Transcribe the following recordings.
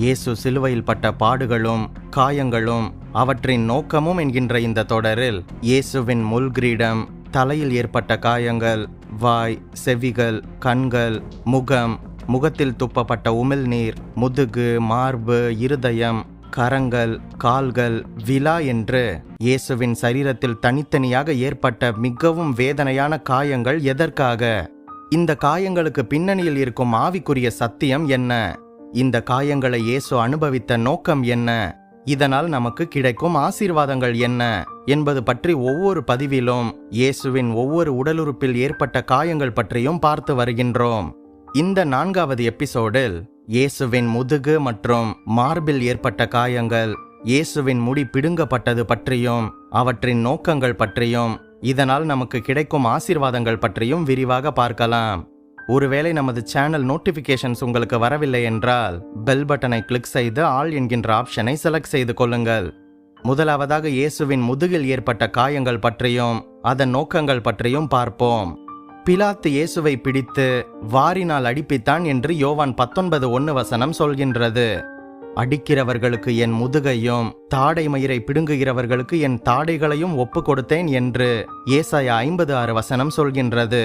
இயேசு சிலுவையில் பட்ட பாடுகளும் காயங்களும் அவற்றின் நோக்கமும் என்கின்ற இந்த தொடரில் இயேசுவின் முல்கிரீடம் தலையில் ஏற்பட்ட காயங்கள் வாய் செவிகள் கண்கள் முகம் முகத்தில் துப்பப்பட்ட உமிழ்நீர் முதுகு மார்பு இருதயம் கரங்கள் கால்கள் விலா என்று இயேசுவின் சரீரத்தில் தனித்தனியாக ஏற்பட்ட மிகவும் வேதனையான காயங்கள் எதற்காக? இந்த காயங்களுக்கு பின்னணியில் இருக்கும் ஆவிக்குரிய சத்தியம் என்ன? இந்த காயங்களை இயேசு அனுபவித்த நோக்கம் என்ன? இதனால் நமக்கு கிடைக்கும் ஆசீர்வாதங்கள் என்ன? என்பது பற்றி ஒவ்வொரு பதிவிலும் இயேசுவின் ஒவ்வொரு உடலுறுப்பில் ஏற்பட்ட காயங்கள் பற்றியும் பார்த்து வருகின்றோம். இந்த நான்காவது எபிசோடில் இயேசுவின் முதுகு மற்றும் மார்பில் ஏற்பட்ட காயங்கள் இயேசுவின் முடி பிடுங்கப்பட்டது பற்றியும் அவற்றின் நோக்கங்கள் பற்றியும் இதனால் நமக்கு கிடைக்கும் ஆசீர்வாதங்கள் பற்றியும் விரிவாக பார்க்கலாம். ஒருவேளை நமது சேனல் நோட்டிபிகேஷன்ஸ் உங்களுக்கு வரவில்லை என்றால் பெல் பட்டனை கிளிக் செய்து ஆல் என்கின்ற ஆப்ஷனை செலக்ட் செய்து கொள்ளுங்கள். முதலாவதாக இயேசுவின் முதுகில் ஏற்பட்ட காயங்கள் பற்றியும் அதன் நோக்கங்கள் பற்றியும் பார்ப்போம். பிலாத்து இயேசுவை பிடித்து வாரினால் அடிப்பித்தான் என்று யோவான் பத்தொன்பது ஒன்று வசனம் சொல்கின்றது. அடிக்கிறவர்களுக்கு என் முதுகையும் தாடை மயிரை பிடுங்குகிறவர்களுக்கு என் தாடைகளையும் ஒப்பு கொடுத்தேன் என்று ஏசாய ஐம்பது ஆறு வசனம் சொல்கின்றது.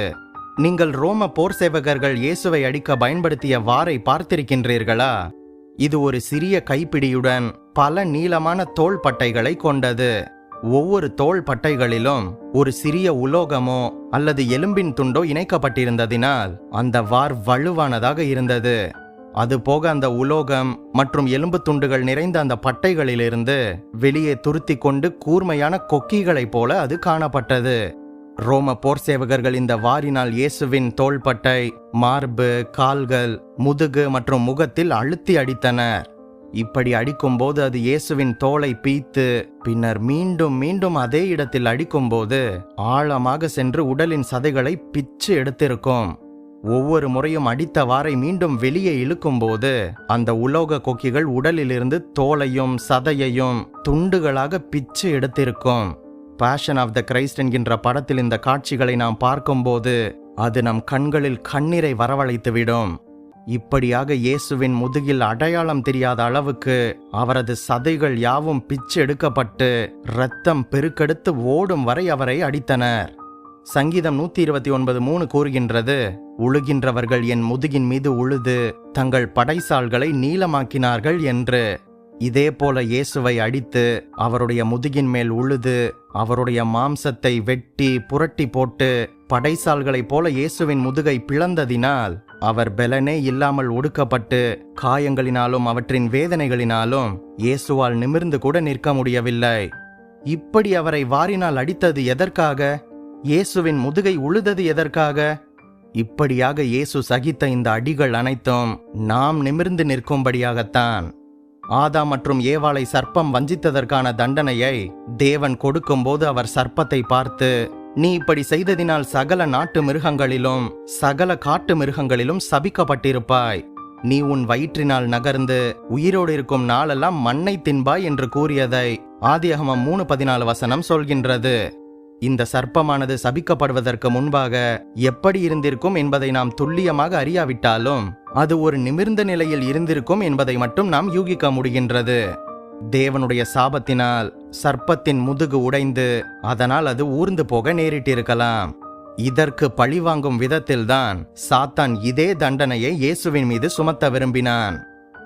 நீங்கள் ரோம போர் சேவகர்கள் இயேசுவை அடிக்க பயன்படுத்திய வாரை பார்த்திருக்கின்றீர்களா? இது ஒரு சிறிய கைப்பிடியுடன் பல நீளமான தோள் பட்டைகளை கொண்டது. ஒவ்வொரு தோள் பட்டைகளிலும் ஒரு சிறிய உலோகமோ அல்லது எலும்பின் துண்டோ இணைக்கப்பட்டிருந்ததினால் அந்த வார் வலுவானதாக இருந்தது. அதுபோக அந்த உலோகம் மற்றும் எலும்பு துண்டுகள் நிறைந்த அந்த பட்டைகளிலிருந்து வெளியே துருத்தி கொண்டு கூர்மையான கொக்கிகளைப் போல அது காணப்பட்டது. ரோம போர் சேவகர்கள் இந்த வாரினால் இயேசுவின் தோள்பட்டை மார்பு கால்கள் முதுகு மற்றும் முகத்தில் அழுத்தி அடித்தனர். இப்படி அடிக்கும்போது அது இயேசுவின் தோலை பீத்து பின்னர் மீண்டும் மீண்டும் அதே இடத்தில் அடிக்கும்போது ஆழமாக சென்று உடலின் சதைகளை பிச்சு எடுத்திருக்கும். ஒவ்வொரு முறையும் அடித்த வாரை மீண்டும் வெளியே இழுக்கும்போது அந்த உலோக கொக்கிகள் உடலிலிருந்து தோலையும் சதையையும் துண்டுகளாக பிச்சு எடுத்திருக்கும். பேஷன் ஆஃப் த கிரைஸ்ட் என்கின்ற படத்தில் இந்த காட்சிகளை நாம் பார்க்கும்போது அது நம் கண்களில் கண்ணீரை வரவழைத்துவிடும். இப்படியாக இயேசுவின் முதுகில் அடையாளம் தெரியாத அளவுக்கு அவரது சதைகள் யாவும் பிச்சு எடுக்கப்பட்டு இரத்தம் பெருக்கெடுத்து ஓடும் வரை அவரை அடித்தனர். சங்கீதம் நூத்தி இருபத்தி ஒன்பது மூணு கூறுகின்றது உழுகின்றவர்கள் என் முதுகின் மீது உழுது தங்கள் படைசால்களை நீளமாக்கினார்கள் என்று. இதே போல இயேசுவை அடித்து அவருடைய முதுகின் மேல் உழுது அவருடைய மாம்சத்தை வெட்டி புரட்டி போட்டு படைசால்களைப் போல இயேசுவின் முதுகை பிளந்ததினால் அவர் பெலனே இல்லாமல் ஒடுக்கப்பட்டு காயங்களினாலும் அவற்றின் வேதனைகளினாலும் இயேசுவால் நிமிர்ந்து கூட நிற்க முடியவில்லை. இப்படி அவரை வாரினால் அடித்தது எதற்காக? இயேசுவின் முதுகை உழுதது எதற்காக? இப்படியாக இயேசு சகித்த இந்த அடிகள் அனைத்தும் நாம் நிமிர்ந்து நிற்கும்படியாகத்தான். ஆதா மற்றும் ஏவாளை சர்ப்பம் வஞ்சித்ததற்கான தண்டனையை தேவன் கொடுக்கும்போது அவர் சர்ப்பத்தை பார்த்து நீ இப்படி செய்ததினால் சகல நாட்டு மிருகங்களிலும் சகல காட்டு மிருகங்களிலும் சபிக்கப்பட்டிருப்பாய். நீ உன் வயிற்றினால் நகர்ந்து உயிரோடு இருக்கும் நாளெல்லாம் மண்ணை தின்பாய் என்று கூறியதை ஆதியகமம் மூணு பதினாலு வசனம் சொல்கின்றது. இந்த சர்ப்பமானது சபிக்கப்படுவதற்கு முன்பாக எப்படி இருந்திருக்கும் என்பதை நாம் துல்லியமாக அறியாவிட்டாலும் அது ஒரு நிமிர்ந்த நிலையில் இருந்திருக்கும் என்பதை மட்டும் நாம் யூகிக்க முடிகின்றது. தேவனுடைய சாபத்தினால் சர்ப்பத்தின் முதுகு உடைந்து அதனால் அது ஊர்ந்து போக நேரிட்டிருக்கலாம். இதற்கு பழிவாங்கும் விதத்தில்தான் சாத்தான் இதே தண்டனையை இயேசுவின் மீது சுமத்த விரும்பினான்.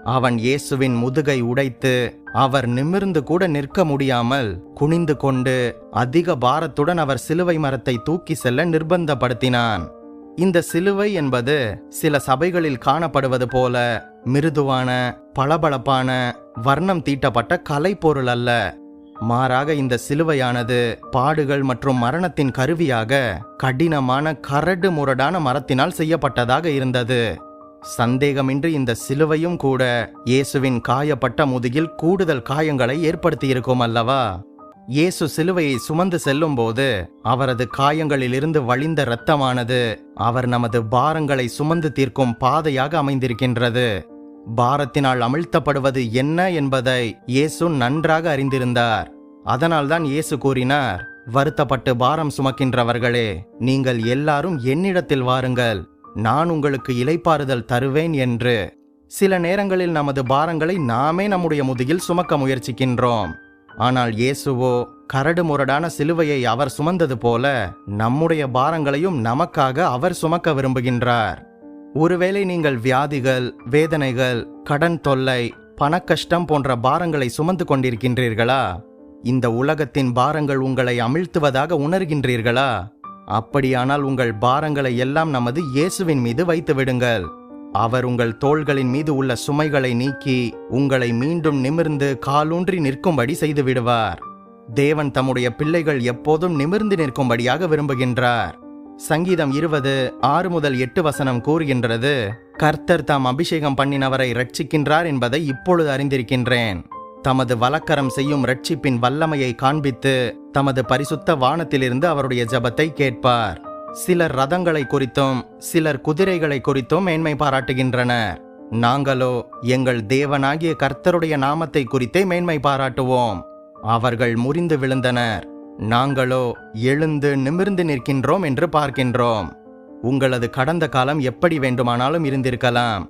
அவன் இயேசுவின் முதுகை உடைத்து அவர் நிமிர்ந்து கூட நிற்க முடியாமல் குனிந்து கொண்டு அதிக பாரத்துடன் அவர் சிலுவை மரத்தை தூக்கி செல்ல நிர்பந்தப்படுத்தினான். இந்த சிலுவை என்பது சில சபைகளில் காணப்படுவது போல மிருதுவான பளபளப்பான வர்ணம் தீட்டப்பட்ட கலைப்பொருள் அல்ல. மாறாக இந்த சிலுவையானது பாடுகள் மற்றும் மரணத்தின் கருவியாக கடினமான கரடு முரடான மரத்தினால் செய்யப்பட்டதாக இருந்தது. சந்தேகமின்றி இந்த சிலுவையும் கூட இயேசுவின் காயப்பட்ட முதுகில் கூடுதல் காயங்களை ஏற்படுத்தியிருக்கும் அல்லவா? இயேசு சிலுவையை சுமந்து செல்லும்போது அவரது காயங்களிலிருந்து வழிந்த இரத்தமானது அவர் நமது பாரங்களை சுமந்து தீர்க்கும் பாதையாக அமைந்திருக்கின்றது. பாரத்தினால் அமிழ்த்தப்படுவது என்ன என்பதை இயேசு நன்றாக அறிந்திருந்தார். அதனால்தான் இயேசு கூறினார் வருத்தப்பட்டு பாரம் சுமக்கின்றவர்களே நீங்கள் எல்லாரும் என்னிடத்தில் வாருங்கள். நான் உங்களுக்கு இலைப்பாறுதல் தருவேன் என்று. சில நேரங்களில் நமது பாரங்களை நாமே நம்முடைய முதுகில் சுமக்க முயற்சிக்கின்றோம். ஆனால் இயேசுவோ கரடு முரடான சிலுவையை அவர் சுமந்தது போல நம்முடைய பாரங்களையும் நமக்காக அவர் சுமக்க விரும்புகின்றார். ஒருவேளை நீங்கள் வியாதிகள் வேதனைகள் கடன் தொல்லை பணக்கஷ்டம் போன்ற பாரங்களை சுமந்து கொண்டிருக்கின்றீர்களா? இந்த உலகத்தின் பாரங்கள் உங்களை அமிழ்த்துவதாக உணர்கின்றீர்களா? அப்படியானால் உங்கள் பாரங்களை எல்லாம் நமது இயேசுவின் மீது வைத்து விடுங்கள். அவர் உங்கள் தோள்களின் மீது உள்ள சுமைகளை நீக்கி உங்களை மீண்டும் நிமிர்ந்து காலூன்றி நிற்கும்படி செய்து விடுவார். தேவன் தம்முடைய பிள்ளைகள் எப்போதும் நிமிர்ந்து நிற்கும்படியாக விரும்புகின்றார். சங்கீதம் இருபது ஆறு முதல் எட்டு வசனம் கூறுகின்றது கர்த்தர் தாம் அபிஷேகம் பண்ணினவரை ரட்சிக்கின்றார் என்பதை இப்பொழுது அறிந்திருக்கின்றேன். தமது வலக்கரம் செய்யும் ரட்சிப்பின் வல்லமையை காண்பித்து தமது பரிசுத்த வானத்திலிருந்து அவருடைய ஜபத்தை கேட்பார். சிலர் ரதங்களை குறித்தும் சிலர் குதிரைகளை குறித்தும் மேன்மை பாராட்டுகின்றனர். நாங்களோ எங்கள் தேவனாகிய கர்த்தருடைய நாமத்தை குறித்தே மேன்மை பாராட்டுவோம். அவர்கள் முறிந்து விழுந்தனர். நாங்களோ எழுந்து நிமிர்ந்து நிற்கின்றோம் என்று பார்க்கின்றோம். உங்களது கடந்த காலம் எப்படி வேண்டுமானாலும் இருந்திருக்கலாம்.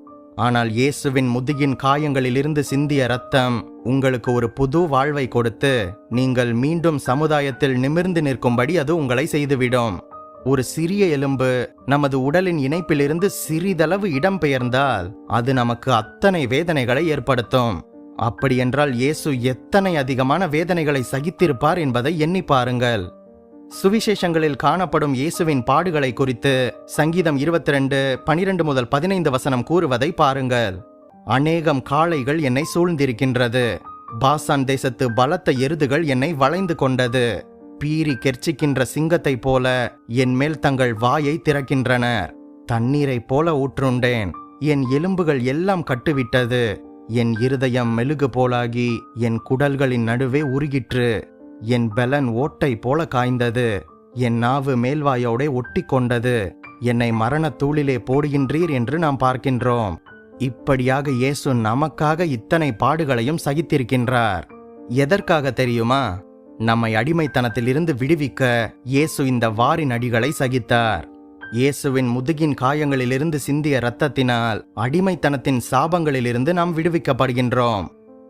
ஆனால் இயேசுவின் முதுகின் காயங்களிலிருந்து சிந்திய ரத்தம் உங்களுக்கு ஒரு புது வாழ்வை கொடுத்து நீங்கள் மீண்டும் சமுதாயத்தில் நிமிர்ந்து நிற்கும்படி அது உங்களை செய்துவிடும். ஒரு சிறிய எலும்பு நமது உடலின் இணைப்பிலிருந்து சிறிதளவு இடம்பெயர்ந்தால் அது நமக்கு அத்தனை வேதனைகளை ஏற்படுத்தும். அப்படியென்றால் இயேசு எத்தனை அதிகமான வேதனைகளை சகித்திருப்பார் என்பதை எண்ணி பாருங்கள். சுவிசேஷங்களில் காணப்படும் இயேசுவின் பாடுகளை குறித்து சங்கீதம் இருபத்தி ரெண்டு பனிரெண்டு முதல் பதினைந்து வசனம் கூறுவதை பாருங்கள். அநேகம் காளைகள் என்னை சூழ்ந்திருக்கின்றது. பாசான் தேசத்து பலத்த எருதுகள் என்னை வளைந்து கொண்டது. பீறி கெர்ச்சிக்கின்ற சிங்கத்தைப் போல என் மேல் தங்கள் வாயை திறக்கின்றனர். தண்ணீரைப் போல ஊற்றுண்டேன். என் எலும்புகள் எல்லாம் கட்டுவிட்டது. என் இருதயம் மெழுகு போலாகி என் குடல்களின் நடுவே உருகிற்று. என் பெலன் ஓட்டை போல காய்ந்தது. என் நாவு மேல்வாயோடே ஒட்டி கொண்டது. என்னை மரணத் தூளிலே போடுகின்றீர் என்று நாம் பார்க்கின்றோம். இப்படியாக இயேசு நமக்காக இத்தனை பாடுகளையும் சகித்திருக்கின்றார். எதற்காக தெரியுமா? நம்மை அடிமைத்தனத்திலிருந்து விடுவிக்க இயேசு இந்த வாரின் அடிகளை சகித்தார். இயேசுவின் முதுகின் காயங்களிலிருந்து சிந்திய இரத்தத்தினால் அடிமைத்தனத்தின் சாபங்களிலிருந்து நாம் விடுவிக்கப்படுகின்றோம்.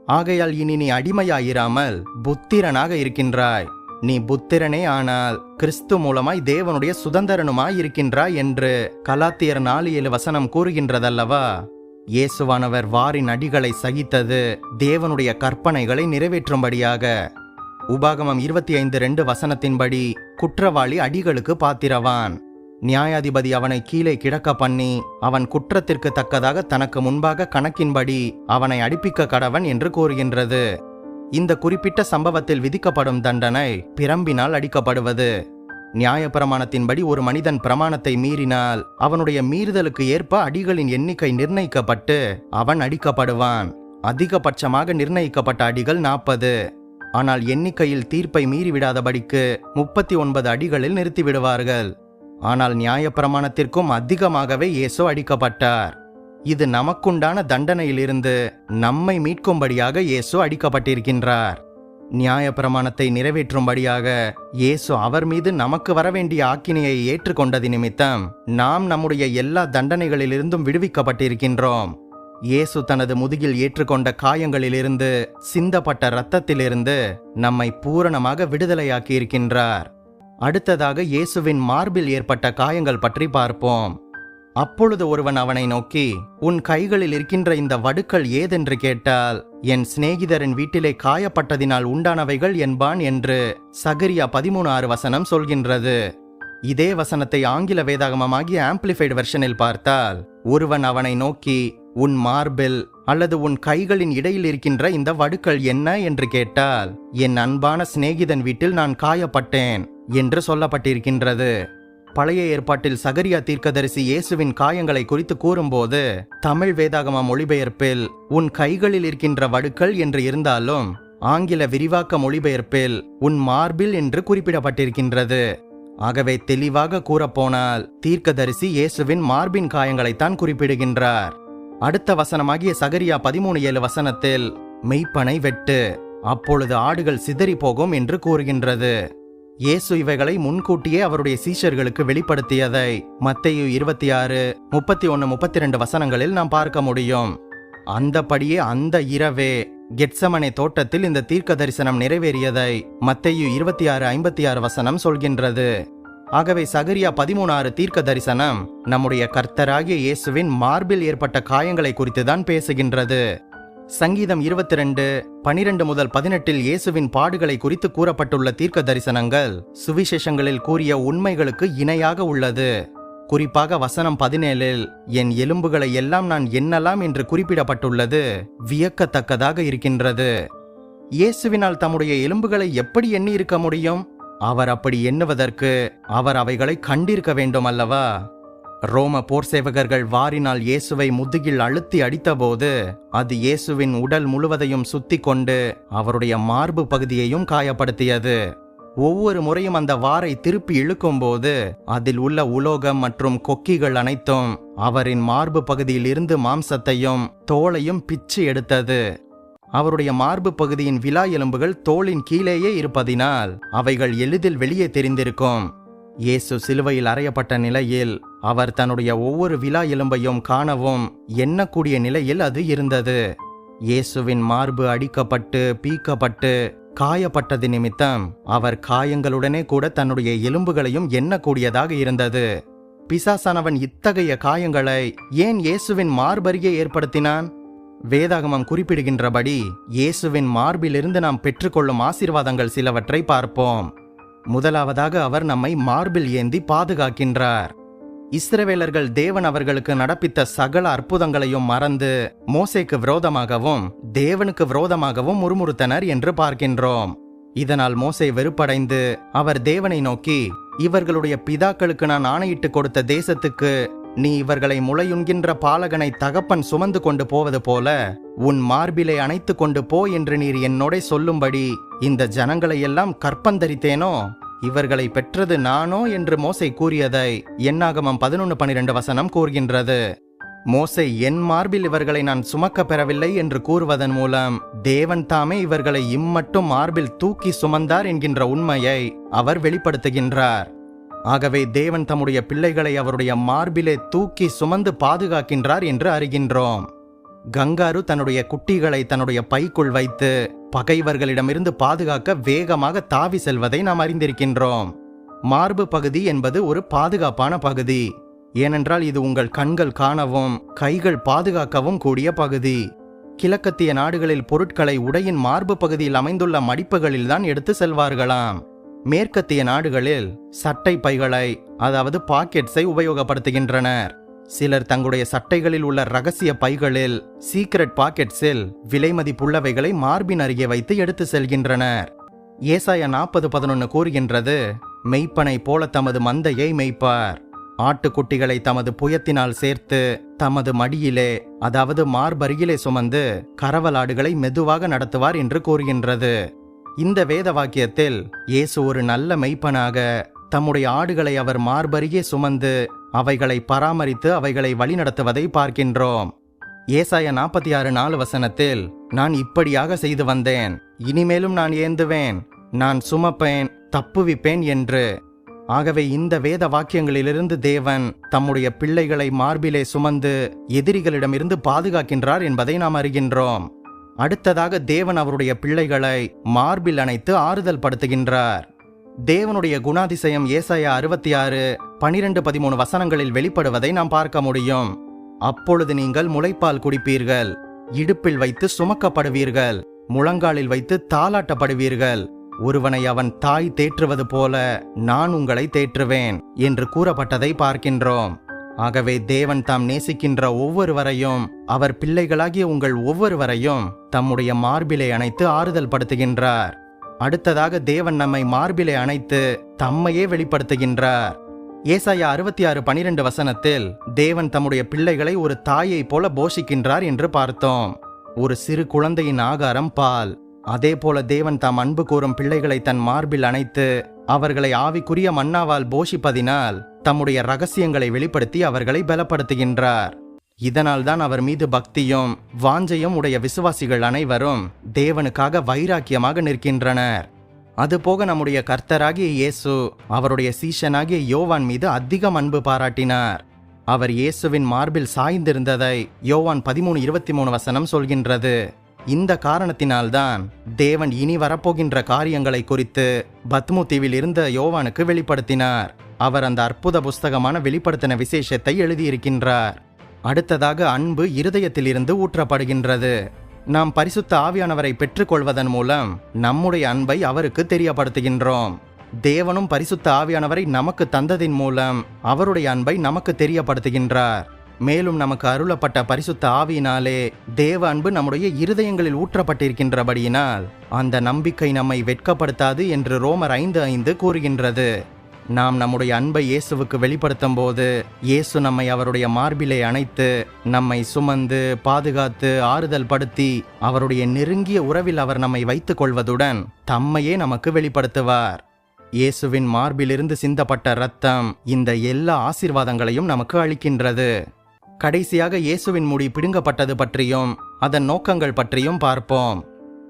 ஆகையால் இனி நீ அடிமையாயிராமல் புத்திரனாக இருக்கின்றாய். நீ புத்திரனே ஆனால் கிறிஸ்து மூலமாய் தேவனுடைய சுதந்திரனுமாய் இருக்கின்றாய் என்று கலாத்தியர் நாலு ஏழு வசனம் கூறுகின்றதல்லவா? இயேசுவானவர் வாரின் அடிகளை சகித்தது தேவனுடைய கற்பனைகளை நிறைவேற்றும்படியாக. உபாகமம் இருபத்தி ஐந்து ரெண்டு வசனத்தின்படி குற்றவாளி அடிகளுக்கு பாத்திரவான். நியாயாதிபதி அவனை கீழே கிடக்க பண்ணி அவன் குற்றத்திற்கு தக்கதாக தனக்கு முன்பாக கணக்கின்படி அவனை அடிப்பிக்க கடவன் என்று கூறுகின்றது. இந்த குறிப்பிட்ட சம்பவத்தில் விதிக்கப்படும் தண்டனை பிரம்பினால் அடிக்கப்படுவது. நியாயப்பிரமாணத்தின்படி ஒரு மனிதன் பிரமாணத்தை மீறினால் அவனுடைய மீறுதலுக்கு ஏற்ப அடிகளின் எண்ணிக்கை நிர்ணயிக்கப்பட்டு அவன் அடிக்கப்படுவான். அதிகபட்சமாக நிர்ணயிக்கப்பட்ட அடிகள் நாற்பது ஆனால் எண்ணிக்கையில் தீர்ப்பை மீறிவிடாதபடிக்கு முப்பத்தி ஒன்பது அடிகளில் நிறுத்திவிடுவார்கள். ஆனால் நியாயப்பிரமாணத்திற்கும் அதிகமாகவே இயேசு அடிக்கப்பட்டார். இது நமக்குண்டான தண்டனையிலிருந்து நம்மை மீட்கும்படியாக இயேசு அடிக்கப்பட்டிருக்கின்றார். நியாயப்பிரமாணத்தை நிறைவேற்றும்படியாக இயேசு அவர் மீது நமக்கு வரவேண்டிய ஆக்கினையை ஏற்றுக்கொண்டது நிமித்தம் நாம் நம்முடைய எல்லா தண்டனைகளிலிருந்தும் விடுவிக்கப்பட்டிருக்கின்றோம். இயேசு தனது முதுகில் ஏற்றுக்கொண்ட காயங்களிலிருந்து சிந்தப்பட்ட இரத்தத்திலிருந்து நம்மை பூரணமாக விடுதலையாக்கி இருக்கின்றார் அடுத்ததாக இயேசுவின் மார்பில் ஏற்பட்ட காயங்கள் பற்றி பார்ப்போம். அப்பொழுது ஒருவன் அவனை நோக்கி உன் கைகளில் இருக்கின்ற இந்த வடுக்கள் ஏதென்று கேட்டால் என் சிநேகிதரின் வீட்டிலே காயப்பட்டதினால் உண்டானவைகள் என்பான் என்று சகரியா பதிமூணு ஆறு வசனம் சொல்கின்றது. இதே வசனத்தை ஆங்கில வேதாகமமாகிய ஆம்பிளிஃபைடு வெர்ஷனில் பார்த்தால் ஒருவன் அவனை நோக்கி உன் மார்பில் அல்லது உன் கைகளின் இடையில் இருக்கின்ற இந்த வடுக்கள் என்ன? என்று கேட்டால் என் அன்பான சிநேகிதன் வீட்டில் நான் காயப்பட்டேன். என்று சொல்லப்பட்டிருக்கின்றது. பழைய ஏற்பாட்டில் சகரியா தீர்க்கதரிசி இயேசுவின் காயங்களை குறித்து கூறும்போது தமிழ் வேதாகம மொழிபெயர்ப்பில் உன் கைகளில் இருக்கின்ற வடுக்கள் என்று இருந்தாலும் ஆங்கில விரிவாக்க மொழிபெயர்ப்பில் உன் மார்பில் என்று குறிப்பிடப்பட்டிருக்கின்றது. ஆகவே தெளிவாக கூறப்போனால் தீர்க்கதரிசி இயேசுவின் மார்பின் காயங்களைத்தான் குறிப்பிடுகின்றார். அடுத்த வசனமாகிய சகரியா பதிமூணு ஏழு வசனத்தில் மெய்ப்பனை வெட்டு அப்பொழுது ஆடுகள் சிதறி போகும் என்று கூறுகின்றது. இயேசு இவைகளை முன்கூட்டியே அவருடைய சீஷர்களுக்கு வெளிப்படுத்தியதை. மத்தையு இருபத்தி ஆறு முப்பத்தி ஒன்று முப்பத்தி ரெண்டு வசனங்களில் நாம் பார்க்க முடியும். அந்தபடியே அந்த இரவே கெட்சமனே தோட்டத்தில் இந்த தீர்க்க தரிசனம் நிறைவேறியதை மத்தையு இருபத்தி ஆறு ஐம்பத்தி ஆறு வசனம் சொல்கின்றது. ஆகவே சகரியா பதிமூணாறு தீர்க்க தரிசனம் நம்முடைய கர்த்தராகிய இயேசுவின் மார்பில் ஏற்பட்ட காயங்களை குறித்து தான் பேசுகின்றது. சங்கீதம் இருபத்தி ரெண்டு பனிரெண்டு முதல் பதினெட்டில் இயேசுவின் பாடுகளை குறித்து கூறப்பட்டுள்ள தீர்க்க தரிசனங்கள் சுவிசேஷங்களில் கூறிய உண்மைகளுக்கு இணையாக உள்ளது. குறிப்பாக வசனம் பதினேழில் என் எலும்புகளை எல்லாம் நான் எண்ணலாம் என்று குறிப்பிடப்பட்டுள்ளது. வியக்கத்தக்கதாக இருக்கின்றது. இயேசுவினால் தம்முடைய எலும்புகளை எப்படி எண்ணி இருக்க முடியும்? அவர் அப்படி எண்ணுவதற்கு அவர் அவைகளை கண்டிருக்க வேண்டும் அல்லவா ரோம போர் சேவகர்கள் வாரினால் இயேசுவை முதுகில் அழுத்தி அடித்தபோது அது இயேசுவின் உடல் முழுவதையும் சுத்தி கொண்டு அவருடைய மார்பு பகுதியையும் காயப்படுத்தியது. ஒவ்வொரு முறையும் அந்த வாரை திருப்பி இழுக்கும்போது அதில் உள்ள உலோகம் மற்றும் கொக்கிகள் அனைத்தும் அவரின் மார்பு பகுதியில் இருந்து மாம்சத்தையும் தோலையும் பிச்சு எடுத்தது. அவருடைய மார்பு பகுதியின் விலா எலும்புகள் தோளின் கீழேயே இருப்பதினால் அவைகள் எளிதில் வெளியே தெரிந்திருக்கும். இயேசு சிலுவையில் அறையப்பட்ட நிலையில் அவர் தன்னுடைய ஒவ்வொரு விழா எலும்பையும் காணவும் எண்ணக்கூடிய நிலையில் அது இருந்தது. இயேசுவின் மார்பு அடிக்கப்பட்டு பீக்கப்பட்டு காயப்பட்டது நிமித்தம் அவர் காயங்களுடனே கூட தன்னுடைய எலும்புகளையும் எண்ணக்கூடியதாக இருந்தது. பிசாசானவன் இத்தகைய காயங்களை ஏன் இயேசுவின் மார்பருகே ஏற்படுத்தினான்? வேதாகமம் குறிப்பிடுகின்றபடி இயேசுவின் மார்பிலிருந்து நாம் பெற்றுக்கொள்ளும் ஆசீர்வாதங்கள் சிலவற்றை பார்ப்போம். முதலாவதாக அவர் நம்மை மார்பில் ஏந்தி பாதுகாக்கின்றார். இஸ்ரவேலர்கள் தேவன் அவர்களுக்கு நடப்பித்த சகல அற்புதங்களையும் மறந்து மோசேக்கு விரோதமாகவும் தேவனுக்கு விரோதமாகவும் முறுமுறுத்தனர் என்று பார்க்கின்றோம். இதனால் மோசே வெறுப்படைந்து அவர் தேவனை நோக்கி இவர்களுடைய பிதாக்களுக்கு நான் ஆணையிட்டு கொடுத்த தேசத்துக்கு நீ இவர்களை முளையுண்கின்ற பாலகனை தகப்பன் சுமந்து கொண்டு போவது போல உன் மார்பிலை அணைத்து கொண்டு போ என்று நீர் என்னோட சொல்லும்படி இந்த ஜனங்களையெல்லாம் கற்பந்தரித்தேனோ? இவர்களை பெற்றது நானோ என்று மோசை கூறியதை என்னாகமம் பதினொன்று பனிரெண்டு வசனம் கூறுகின்றது. மோசை என் மார்பில் இவர்களை நான் சுமக்க பெறவில்லை என்று கூறுவதன் மூலம் தேவன் தாமே இவர்களை இம்மட்டும் மார்பில் தூக்கி சுமந்தார் என்கின்ற உண்மையை அவர் வெளிப்படுத்துகின்றார். ஆகவே தேவன் தம்முடைய பிள்ளைகளை அவருடைய மார்பிலே தூக்கி சுமந்து பாதுகாக்கின்றார் என்று அறிகின்றோம். கங்காரு தன்னுடைய குட்டிகளை தன்னுடைய பைக்குள் வைத்து பகைவர்களிடமிருந்து பாதுகாக்க வேகமாக தாவி செல்வதை நாம் அறிந்திருக்கின்றோம். மார்பு பகுதி என்பது ஒரு பாதுகாப்பான பகுதி. ஏனென்றால் இது உங்கள் கண்கள் காணவும் கைகள் பாதுகாக்கவும் கூடிய பகுதி. கிழக்கத்திய நாடுகளில் பொருட்களை உடையின் மார்பு பகுதியில் அமைந்துள்ள மடிப்புகளில்தான் எடுத்து செல்வார்களாம். மேற்கத்திய நாடுகளில் சட்டை பைகளை அதாவது பாக்கெட்ஸை உபயோகப்படுத்துகின்றனர். சிலர் தங்களுடைய சட்டைகளில் உள்ள ரகசிய பைகளில் சீக்ரெட் பாக்கெட்ஸில் விலை மதிப்புள்ளவைகளை மார்பின் அருகே வைத்து எடுத்து செல்கின்றனர். ஏசாயா நாற்பது பதினொன்று கூறுகின்றது மெய்ப்பனை போல தமது மந்தையை மெய்ப்பார். ஆட்டுக்குட்டிகளை தமது புயத்தினால் சேர்த்து தமது மடியிலே அதாவது மார்பருகிலே சுமந்து கரவலாடுகளை மெதுவாக நடத்துவார் என்று கூறுகின்றது. இந்த வேத வாக்கியத்தில் இயேசு ஒரு நல்ல மெய்ப்பனாக தம்முடைய ஆடுகளை அவர் மார்பருகே சுமந்து அவைகளை பராமரித்து அவைகளை வழிநடத்துவதை பார்க்கின்றோம். ஏசாய நாற்பத்தி ஆறு நாலு வசனத்தில் நான் இப்படியாக செய்து வந்தேன். இனிமேலும் நான் ஏந்துவேன். நான் சுமப்பேன் தப்புவிப்பேன் என்று. ஆகவே இந்த வேத வாக்கியங்களிலிருந்து தேவன் தம்முடைய பிள்ளைகளை மார்பிலே சுமந்து எதிரிகளிடமிருந்து பாதுகாக்கின்றார் என்பதை நாம் அறிகின்றோம். அடுத்ததாக தேவன் அவருடைய பிள்ளைகளை மார்பில் அணைத்து ஆறுதல் படுத்துகின்றார். தேவனுடைய குணாதிசயம் ஏசாயா அறுபத்தி ஆறு பனிரெண்டு பதிமூணு வசனங்களில் வெளிப்படுவதை நாம் பார்க்க முடியும். அப்பொழுது நீங்கள் முளைப்பால் குடிப்பீர்கள் இடுப்பில் வைத்து சுமக்கப்படுவீர்கள் முழங்காலில் வைத்து தாளாட்டப்படுவீர்கள். ஒருவனை அவன் தாய் தேற்றுவது போல நான் உங்களை தேற்றுவேன் என்று கூறப்பட்டதை பார்க்கின்றோம். ஆகவே தேவன் தாம் நேசிக்கின்ற ஒவ்வொருவரையும் அவர் பிள்ளைகளாகிய உங்கள் ஒவ்வொருவரையும் தம்முடைய மார்பிலை அணைத்து ஆறுதல் படுத்துகின்றார் அடுத்ததாக தேவன் நம்மை மார்பிலை அணைத்து தம்மையே வெளிப்படுத்துகின்றார். ஏசாயா அறுபத்தி ஆறு பனிரெண்டு வசனத்தில் தேவன் தம்முடைய பிள்ளைகளை ஒரு தாயைப் போல போஷிக்கின்றார் என்று பார்த்தோம். ஒரு சிறு குழந்தையின் ஆகாரம் பால். அதே போல தேவன் தாம் அன்பு கூறும் பிள்ளைகளை தன் மார்பில் அணைத்து அவர்களை ஆவிக்குரிய மன்னாவால் போஷிப்பதினால் தம்முடைய ரகசியங்களை வெளிப்படுத்தி அவர்களை பலப்படுத்துகின்றார். இதனால்தான் அவர் மீது பக்தியும் வாஞ்சையும் உடைய விசுவாசிகள் அனைவரும் தேவனுக்காக வைராக்கியமாக நிற்கின்றனர். அதுபோக நம்முடைய கர்த்தராகிய இயேசு அவருடைய சீஷனாகிய யோவான் மீது அதிகம் அன்பு பாராட்டினார். அவர் இயேசுவின் மார்பில் சாய்ந்திருந்ததை யோவான் பதிமூணு இருபத்தி மூணு வசனம் சொல்கின்றது. இந்த காரணத்தினால்தான் தேவன் இனி வரப்போகின்ற காரியங்களை குறித்து பத்மு தீவில் இருந்த யோவானுக்கு வெளிப்படுத்தினார். அவர் அந்த அற்புத புஸ்தகமான வெளிப்படுத்தின விசேஷத்தை எழுதியிருக்கின்றார். அடுத்ததாக அன்பு இருதயத்திலிருந்து ஊற்றப்படுகின்றது. நாம் பரிசுத்த ஆவியானவரை பெற்றுக்கொள்வதன் மூலம் நம்முடைய அன்பை அவருக்கு தெரியப்படுத்துகின்றோம். தேவனும் பரிசுத்த ஆவியானவரை நமக்கு தந்ததின் மூலம் அவருடைய அன்பை நமக்கு தெரியப்படுத்துகின்றார். மேலும் நமக்கு அருளப்பட்ட பரிசுத்த ஆவியினாலே தேவ அன்பு நம்முடைய இருதயங்களில் ஊற்றப்பட்டிருக்கின்றபடியினால் அந்த நம்பிக்கை நம்மை வெட்கப்படுத்தாது என்று ரோமர் ஐந்து ஐந்து கூறுகின்றது. நாம் நம்முடைய அன்பை இயேசுவுக்கு வெளிப்படுத்தும் போது இயேசு நம்மை அவருடைய மார்பிலே அணைத்து நம்மை சுமந்து பாதுகாத்து ஆறுதல் படுத்தி அவருடைய நெருங்கிய உறவில் அவர் நம்மை வைத்துக் கொள்வதுடன் தம்மையே நமக்கு வெளிப்படுத்துவார். இயேசுவின் மார்பிலிருந்து சிந்தப்பட்ட இரத்தம் இந்த எல்லா ஆசீர்வாதங்களையும் நமக்கு அளிக்கின்றது. கடைசியாக இயேசுவின் முடி பிடுங்கப்பட்டது பற்றியும் அதன் நோக்கங்கள் பற்றியும் பார்ப்போம்.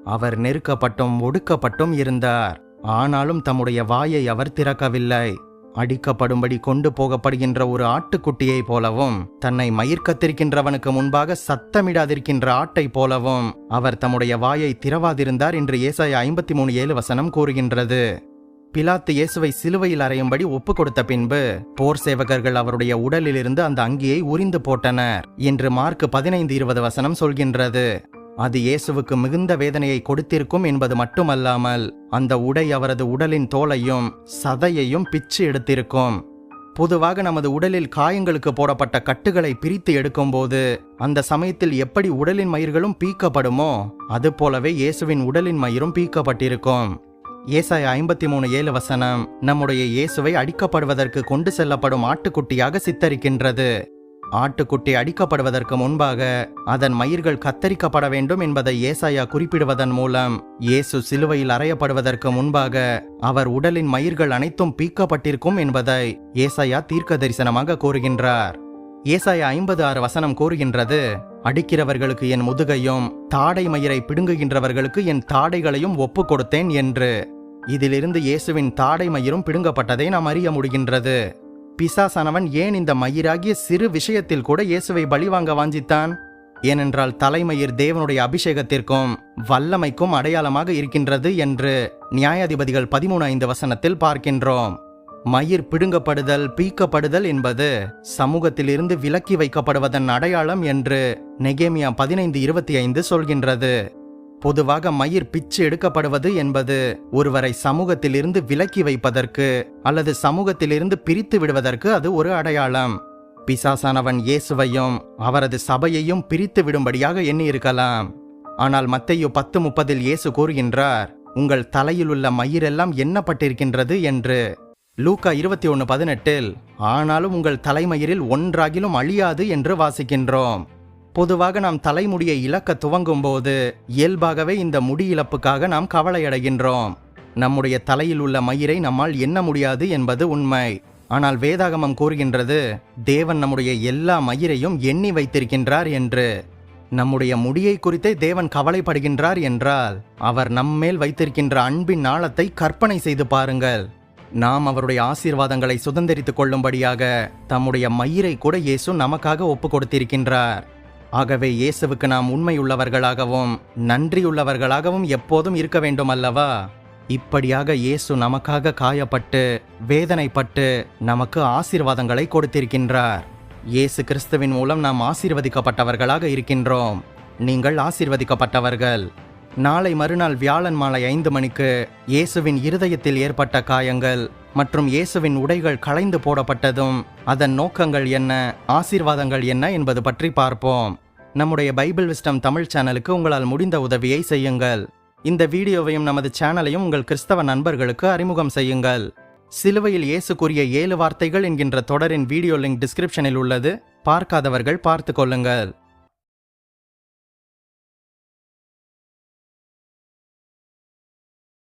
அவர் நெருக்கப்பட்டும் ஒடுக்கப்பட்டும் இருந்தார். ஆனாலும் தம்முடைய வாயை அவர் திறக்கவில்லை. அடிக்கப்படும்படி கொண்டு போகப்படுகின்ற ஒரு ஆட்டுக்குட்டியைப் போலவும் தன்னை மயிர்க்கத்திருக்கின்றவனுக்கு முன்பாக சத்தமிடாதிருக்கின்ற ஆட்டைப் போலவும் அவர் தம்முடைய வாயை திறவாதிருந்தார் என்று ஏசாய ஐம்பத்தி மூணு ஏழு வசனம் கூறுகின்றது. பிலாத்து இயேசுவை சிலுவையில் அறையும்படி ஒப்பு கொடுத்த பின்பு போர் சேவகர்கள் அவருடைய உடலிலிருந்து அந்த அங்கியை உரிந்து போட்டனர். என்று மார்க் பதினைந்து இருபது வசனம் சொல்கின்றது. அது இயேசுவுக்கு மிகுந்த வேதனையை கொடுத்திருக்கும் என்பது மட்டுமல்லாமல் அந்த உடை அவரது உடலின் தோலையும் சதையையும் பிச்சு எடுத்திருக்கும். பொதுவாக நமது உடலில் காயங்களுக்கு போடப்பட்ட கட்டுகளை பிரித்து எடுக்கும்போது அந்த சமயத்தில் எப்படி உடலின் மயிர்களும் பீக்கப்படுமோ அதுபோலவே இயேசுவின் உடலின் மயிரும் பீக்கப்பட்டிருக்கும். ஏசாய ஐம்பத்தி மூணு ஏழு வசனம் நம்முடைய இயேசுவை அடிக்கப்படுவதற்கு கொண்டு செல்லப்படும் ஆட்டுக்குட்டியாக சித்தரிக்கின்றது. ஆட்டுக்குட்டி அடிக்கப்படுவதற்கு முன்பாக அதன் மயிர்கள் கத்தரிக்கப்பட வேண்டும் என்பதை ஏசாயா குறிப்பிடுவதன் மூலம் இயேசு சிலுவையில் அறையப்படுவதற்கு முன்பாக அவர் உடலின் மயிர்கள் அனைத்தும் பீக்கப்பட்டிருக்கும் என்பதை ஏசாயா தீர்க்க தரிசனமாக கூறுகின்றார். ஏசாயா ஐம்பது ஆறு வசனம் கூறுகின்றது அடிக்கிறவர்களுக்கு என் முதுகையும் தாடை மயிரை பிடுங்குகின்றவர்களுக்கு என் தாடைகளையும் ஒப்பு கொடுத்தேன் என்று. இதிலிருந்து இயேசுவின் தாடை மயிரும் பிடுங்கப்பட்டதை நாம் அறிய முடிகின்றது. பிசாசானவன் ஏன் இந்த மயிராகிய சிறு விஷயத்தில் கூட இயேசுவை பழிவாங்க வாஞ்சித்தான்? ஏனென்றால் தலைமயிர் தேவனுடைய அபிஷேகத்திற்கும் வல்லமைக்கும் அடையாளமாக இருக்கின்றது என்று நியாயாதிபதிகள் பதிமூணு ஐந்து வசனத்தில் பார்க்கின்றோம். மயிர் பிடுங்கப்படுதல் பீக்கப்படுதல் என்பது சமூகத்திலிருந்து விலக்கி வைக்கப்படுவதன் அடையாளம் என்று நெகேமியா பதினைந்து இருபத்தி ஐந்து சொல்கின்றது. பொதுவாக மயிர் பிச்சு எடுக்கப்படுவது என்பது ஒருவரை சமூகத்திலிருந்து விலக்கி வைப்பதற்கு அல்லது சமூகத்திலிருந்து பிரித்து விடுவதற்கு அது ஒரு அடையாளம். பிசாசானவன் இயேசுவையும் அவரது சபையையும் பிரித்து விடும்படியாக எண்ணியிருக்கலாம். ஆனால் மத்தையோ பத்து முப்பதில் இயேசு கூறுகின்றார் உங்கள் தலையில் உள்ள மயிரெல்லாம் எண்ணப்பட்டிருக்கின்றது என்று. லூக்கா இருபத்தி ஒன்று பதினெட்டில் ஆனாலும் உங்கள் தலைமயிரில் ஒன்றாகிலும் அழியாது என்று வாசிக்கின்றோம். பொதுவாக நாம் தலைமுடியை இழக்க துவங்கும் போது இயல்பாகவே இந்த முடி இழப்புக்காக நாம் கவலையடைகின்றோம். நம்முடைய தலையில் உள்ள மயிரை நம்மால் எண்ண முடியாது என்பது உண்மை. ஆனால் வேதாகமம் கூறுகின்றது தேவன் நம்முடைய எல்லா மயிரையும் எண்ணி வைத்திருக்கின்றார் என்று. நம்முடைய முடியை குறித்தே தேவன் கவலைப்படுகின்றார் என்றால் அவர் நம்மேல் வைத்திருக்கின்ற அன்பின் ஆழத்தை கற்பனை செய்து பாருங்கள். நாம் அவருடைய ஆசீர்வாதங்களை சுதந்திரித்துக் கொள்ளும்படியாக தம்முடைய மயிரை கூட இயேசு நமக்காக ஒப்பு கொடுத்திருக்கின்றார் ஆகவே இயேசுவுக்கு நாம் உண்மையுள்ளவர்களாகவும் நன்றியுள்ளவர்களாகவும் எப்போதும் இருக்க வேண்டும் அல்லவா இப்படியாக இயேசு நமக்காக காயப்பட்டு வேதனைப்பட்டு நமக்கு ஆசீர்வாதங்களை கொடுத்திருக்கின்றார். இயேசு கிறிஸ்துவின் மூலம் நாம் ஆசீர்வதிக்கப்பட்டவர்களாக இருக்கின்றோம். நீங்கள் ஆசீர்வதிக்கப்பட்டவர்கள். நாளை மறுநாள் வியாழன் மாலை ஐந்து மணிக்கு இயேசுவின் இருதயத்தில் ஏற்பட்ட காயங்கள் மற்றும் இயேசுவின் உடைகள் களைந்து போடப்பட்டதும் அதன் நோக்கங்கள் என்ன ஆசீர்வாதங்கள் என்ன என்பது பற்றி பார்ப்போம். நம்முடைய பைபிள் விஸ்டம் தமிழ் சேனலுக்கு உங்களால் முடிந்த உதவியை செய்யுங்கள். இந்த வீடியோவையும் நமது சேனலையும் உங்கள் கிறிஸ்தவ நண்பர்களுக்கு அறிமுகம் செய்யுங்கள். சிலுவையில் இயேசு கூறிய ஏழு வார்த்தைகள் என்கின்ற தொடரின் வீடியோ லிங்க் டிஸ்கிரிப்ஷனில் உள்ளது. பார்க்காதவர்கள் பார்த்து கொள்ளுங்கள்.